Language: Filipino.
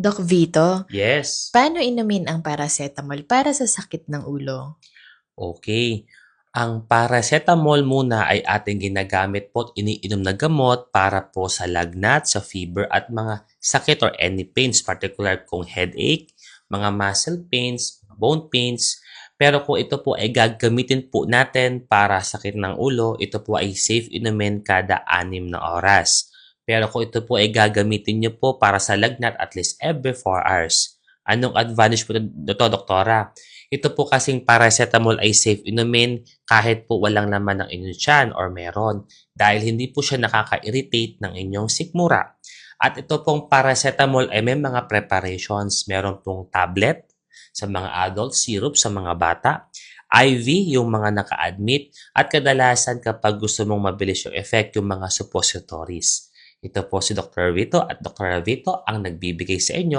Doc Vito, Yes. paano inumin ang paracetamol para sa sakit ng ulo? Okay. Ang paracetamol muna ay ating ginagamit po at iniinom na gamot para po sa lagnat, sa fever at mga sakit or any pains, particular kung headache, mga muscle pains, bone pains. Pero kung ito po ay gagamitin po natin para sakit ng ulo, ito po ay safe inumin kada anim na oras. Pero kung ito po ay gagamitin nyo po para sa lagnat at least every 4 hours. Anong advantage po nito, doktora? Ito po kasing paracetamol ay safe inumin kahit po walang laman ng inyong tiyan or meron dahil hindi po siya nakaka-irritate ng inyong sikmura. At ito pong paracetamol ay may mga preparations. Meron pong tablet sa mga adult, syrup sa mga bata, IV yung mga naka-admit, at kadalasan kapag gusto mong mabilis yung effect yung mga suppositories. Ito po si Dr. Vito at Dr. Vito ang nagbibigay sa inyo